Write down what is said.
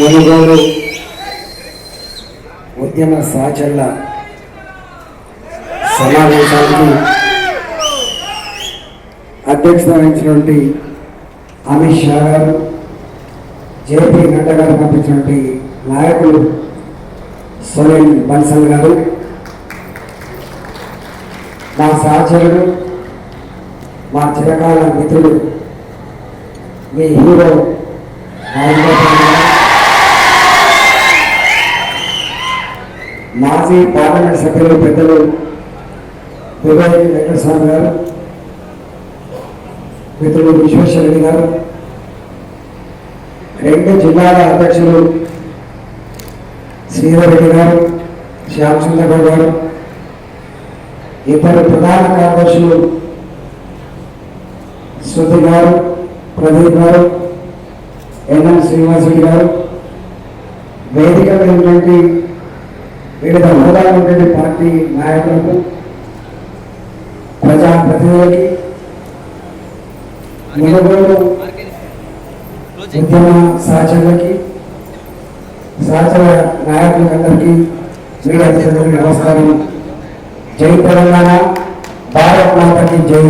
మునుగోడు ఉద్యమ సహచరుల సమావేశానికి అధ్యక్షత వహించినటువంటి అమిత్ షా గారు జేపీ నడ్డా గారు పంపించినటువంటి నాయకులు సునీల్ బన్సల్ గారు మా సహచరుడు మా చిరకాల మిత్రుడు మీ హీరో రాజగోపాల్ గారు, మాజీ పార్లమెంట్ సభ్యులు పెద్దలు వివేక్ వెంకటస్వామి గారు మిత్రులు విశ్వేశ్వరరెడ్డి గారు రెండు జిల్లాల అధ్యక్షులు శ్రీధర్ రెడ్డి గారు శ్యామచంద్రరావు గారు ఇద్దరు ప్రధాన కార్యదర్శులు శృతి గారు ప్రదీప్ గారు ఎన్ఎం శ్రీనివాసరెడ్డి గారు. వేదిక మీద ఉన్నటువంటి వివిధ హోదాలో ఉన్నటువంటి పార్టీ నాయకులకు ప్రజాప్రతినిధులకి మునుగోడు ఉద్యమ సహచరులకి సహచర నాయకులందరికీ మీడియా మిత్రులకి నమస్కారం జై తెలంగాణ భారత్ మాతకి జై.